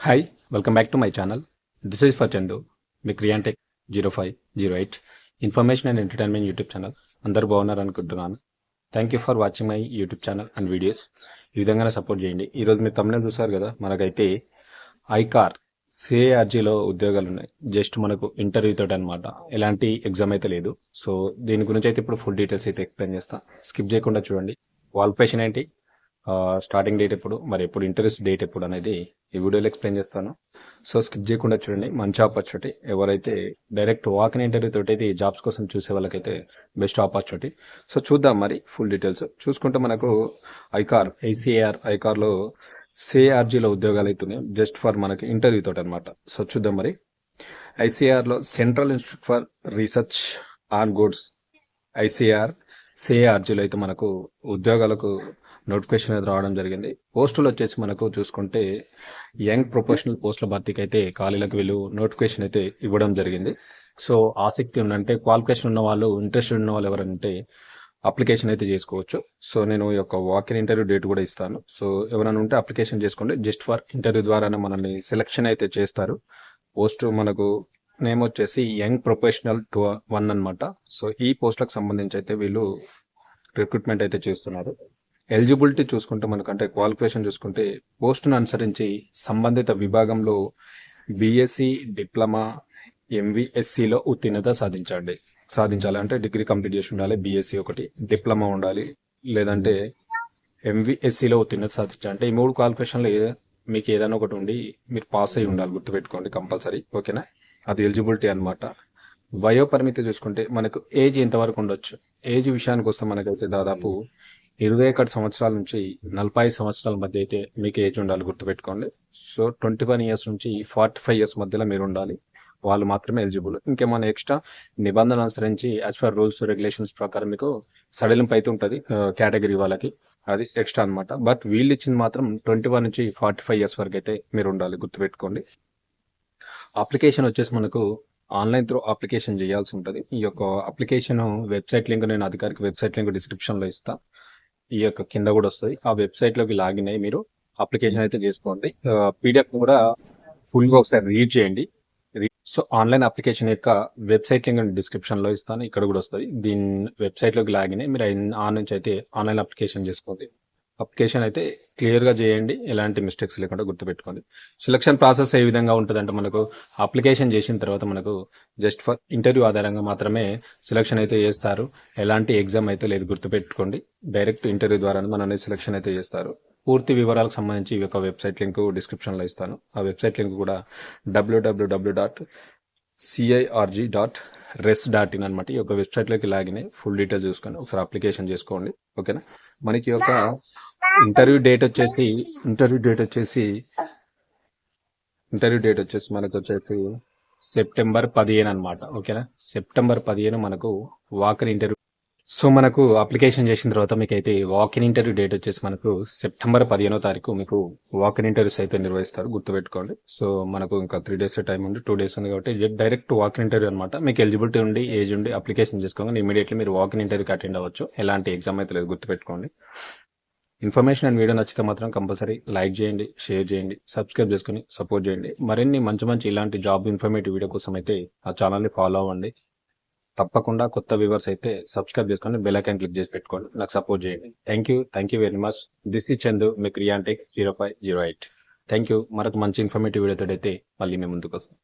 Hi welcome back to my channel this is for Chandu me క్రియాంటెక్ zero five zero eight information and entertainment YouTube channel అందరూ బాగున్నారు అనుకుంటున్నాను. Thank you for watching my YouTube channel and videos ఈ విధంగానే support చేయండి. ఈరోజు మీరు తమిళం చూసారు కదా మనకైతే ఐకార్ సిఏఆర్జీలో ఉద్యోగాలు ఉన్నాయి జస్ట్ మనకు ఇంటర్వ్యూ తోటి అనమాట ఎలాంటి ఎగ్జామ్ అయితే లేదు. సో దీని గురించి అయితే ఇప్పుడు ఫుల్ డీటెయిల్స్ అయితే ఎక్స్ప్లెయిన్ చేస్తాను స్కిప్ చేయకుండా చూడండి. క్వాలిఫికేషన్ ఏంటి? స్టార్టింగ్ డేట్ ఎప్పుడు మరి ఎప్పుడు ఇంట్రెస్ట్ డేట్ ఎప్పుడు అనేది ఈ వీడియోలో ఎక్స్ప్లెయిన్ చేస్తాను. సో స్కిప్ చేయకుండా చూడండి. మంచి ఆపర్చునిటీ ఎవరైతే డైరెక్ట్ వాకిన్ ఇంటర్వ్యూ తోటి అయితే జాబ్స్ కోసం చూసే వాళ్ళకైతే బెస్ట్ ఆపర్చునిటీ సో చూద్దాం మరి ఫుల్ డీటెయిల్స్ చూసుకుంటే మనకు ఐకార్ ఐసీఆర్ ఐకార్లో సిఆర్జీలో ఉద్యోగాలు అవుతున్నాయి జస్ట్ ఫర్ మనకి ఇంటర్వ్యూ తోటి అనమాట సో చూద్దాం మరి. ఐసీఆర్లో central institute for research on goods ICR సిఆర్జీలో అయితే మనకు ఉద్యోగాలకు నోటిఫికేషన్ అయితే రావడం జరిగింది. పోస్టులు వచ్చేసి మనకు చూసుకుంటే యంగ్ ప్రొఫెషనల్ పోస్టుల భర్తీకి అయితే ఖాళీలకు వీళ్ళు నోటిఫికేషన్ అయితే ఇవ్వడం జరిగింది. సో ఆసక్తి ఉందంటే క్వాలిఫికేషన్ ఉన్న వాళ్ళు ఇంట్రెస్టెడ్ ఉన్న వాళ్ళు ఎవరంటే అప్లికేషన్ అయితే చేసుకోవచ్చు. సో నేను ఈ యొక్క వాకిన్ ఇంటర్వ్యూ డేట్ కూడా ఇస్తాను. సో ఎవరైనా ఉంటే అప్లికేషన్ చేసుకోండి. జస్ట్ ఫర్ ఇంటర్వ్యూ ద్వారానే మనల్ని సెలెక్షన్ అయితే చేస్తారు. పోస్ట్ మనకు నేమ్ వచ్చేసి యంగ్ ప్రొఫెషనల్ టూ వన్ అనమాట సో ఈ పోస్ట్లకు సంబంధించి అయితే వీళ్ళు రిక్రూట్మెంట్ అయితే చేస్తున్నారు. ఎలిజిబిలిటీ చూసుకుంటే మనకంటే క్వాలిఫికేషన్ చూసుకుంటే పోస్టును అనుసరించి సంబంధిత విభాగంలో బీఎస్సీ డిప్లొమా ఎంవిఎస్సిలో ఉత్తీర్ణత సాధించండి. సాధించాలి. అంటే డిగ్రీ కంప్లీట్ చేసి ఉండాలి బీఎస్సీ ఒకటి డిప్లొమా ఉండాలి లేదంటే ఎంవిఎస్సిలో ఉత్తీర్ణత సాధించాలి. అంటే ఈ మూడు క్వాలిఫికేషన్లు మీకు ఏదైనా ఒకటి ఉండి మీరు పాస్ అయ్యి ఉండాలి గుర్తుపెట్టుకోండి కంపల్సరీ. ఓకేనా? అది ఎలిజిబిలిటీ అనమాట వయో పరిమితి చూసుకుంటే మనకు ఏజ్ ఎంతవరకు ఉండొచ్చు? ఏజ్ విషయానికి వస్తే మనకైతే దాదాపు ఇరవై ఒకటి సంవత్సరాల నుంచి నలభై సంవత్సరాల మధ్య అయితే మీకు ఏజ్ ఉండాలి గుర్తుపెట్టుకోండి. సో ట్వంటీ వన్ ఇయర్స్ నుంచి ఫార్టీ ఫైవ్ ఇయర్స్ మధ్యలో మీరు ఉండాలి. వాళ్ళు మాత్రమే ఎలిజిబుల్. ఇంకేమైనా ఎక్స్ట్రా నిబంధనలు అనుసరించి యాజ్ ఫర్ రూల్స్ రెగ్యులేషన్స్ ప్రకారం మీకు సడలింపు అయితే ఉంటుంది కేటగిరీ వాళ్ళకి. అది ఎక్స్ట్రా అన్నమాట. బట్ వీళ్ళు ఇచ్చింది మాత్రం ట్వంటీ వన్ నుంచి ఫార్టీ ఫైవ్ ఇయర్స్ వరకు అయితే మీరు ఉండాలి గుర్తుపెట్టుకోండి. అప్లికేషన్ వచ్చేసి మనకు ఆన్లైన్ త్రూ అప్లికేషన్ చేయాల్సి ఉంటుంది. ఈ యొక్క అప్లికేషన్ వెబ్సైట్ లింక్ నేను అధికారిక వెబ్సైట్ లింక్ డిస్క్రిప్షన్లో ఇస్తాను ఈ యొక్క కింద కూడా వస్తుంది. ఆ వెబ్సైట్లోకి లాగిన్ అయ్యి మీరు అప్లికేషన్ అయితే చేసుకోండి. పీడిఎఫ్ కూడా ఫుల్గా ఒకసారి రీడ్ చేయండి. సో ఆన్లైన్ అప్లికేషన్ యొక్క వెబ్సైట్ లింక్ డిస్క్రిప్షన్లో ఇస్తాను. ఇక్కడ కూడా వస్తుంది. దీని వెబ్సైట్లోకి లాగిన్ అయ్యి మీరు ఆన్ నుంచి అయితే ఆన్లైన్ అప్లికేషన్ చేసుకోండి. అప్లికేషన్ అయితే క్లియర్గా చేయండి. ఎలాంటి మిస్టేక్స్ లేకుండా గుర్తుపెట్టుకోండి. సెలక్షన్ ప్రాసెస్ ఏ విధంగా ఉంటుందంటే మనకు అప్లికేషన్ చేసిన తర్వాత మనకు జస్ట్ ఫర్ ఇంటర్వ్యూ ఆధారంగా మాత్రమే సెలక్షన్ అయితే చేస్తారు. ఎలాంటి ఎగ్జామ్ అయితే లేదు గుర్తుపెట్టుకోండి. డైరెక్ట్ ఇంటర్వ్యూ ద్వారా మనల్ని సెలక్షన్ అయితే చేస్తారు. పూర్తి వివరాలకు సంబంధించి ఈ యొక్క వెబ్సైట్ లింక్ డిస్క్రిప్షన్లో ఇస్తాను. ఆ వెబ్సైట్ లింక్ కూడా WWW dot CIRG dot res dot in అనమాట ఈ యొక్క వెబ్సైట్లోకి లాగిన్ ఫుల్ డీటెయిల్స్ చూసుకొని ఒకసారి అప్లికేషన్ చేసుకోండి. ఓకేనా? మనకి ఒక ఇంటర్వ్యూ డేట్ వచ్చేసి ఇంటర్వ్యూ డేట్ వచ్చేసి ఇంటర్వ్యూ డేట్ వచ్చేసి మనకు వచ్చేసి సెప్టెంబర్ పదిహేను అనమాట ఓకేనా? సెప్టెంబర్ పదిహేను మనకు వాకర్ ఇంటర్వ్యూ. సో మనకు అప్లికేషన్ చేసిన తర్వాత మీకు అయితే వాకిన్ ఇంటర్వ్యూ డేట్ వచ్చేసి మనకు సెప్టెంబర్ పదిహేనో తారీఖు మీకు వాకిన్ ఇంటర్వ్యూస్ అయితే నిర్వహిస్తారు గుర్తుపెట్టుకోండి. సో మనకు ఇంకా త్రీ డేస్ టైం ఉంది టూ డేస్ ఉంది కాబట్టి డైరెక్ట్ వాకిన్ ఇంటర్వ్యూ అనమాట మీకు ఎలిజిబిలిటీ ఉండి ఏజ్ ఉండి అప్లికేషన్ చేసుకోండి. ఇమీడియట్లీ మీరు వాకిన్ ఇంటర్వ్యూకి అటెండ్ అవ్వచ్చు. ఎలాంటి ఎగ్జామ్ అయితే లేదు గుర్తుపెట్టుకోండి. ఇన్ఫర్మేషన్ అండ్ వీడియో నచ్చితే మాత్రం కంపల్సరీ లైక్ చేయండి షేర్ చేయండి సబ్స్క్రైబ్ చేసుకుని సపోర్ట్ చేయండి. మరిన్ని మంచి మంచి ఇలాంటి జాబ్ ఇన్ఫర్మేటివ్ వీడియో కోసం అయితే ఆ ఛానల్ని ఫాలో అవ్వండి. తప్పకుండా కొత్త వ్యూవర్స్ అయితే సబ్స్క్రైబ్ చేసుకొని బెల్ ఐకాన్ క్లిక్ చేసి పెట్టుకోండి. నాకు సపోర్ట్ చేయండి. Thank you thank you very much this ఈ చందు మీ క్రియాంటెక్ zero five zero eight thank you మరొక మంచి ఇన్ఫర్మేటివ్ వీడియోతో అయితే మళ్ళీ మేము ముందుకు వస్తాం.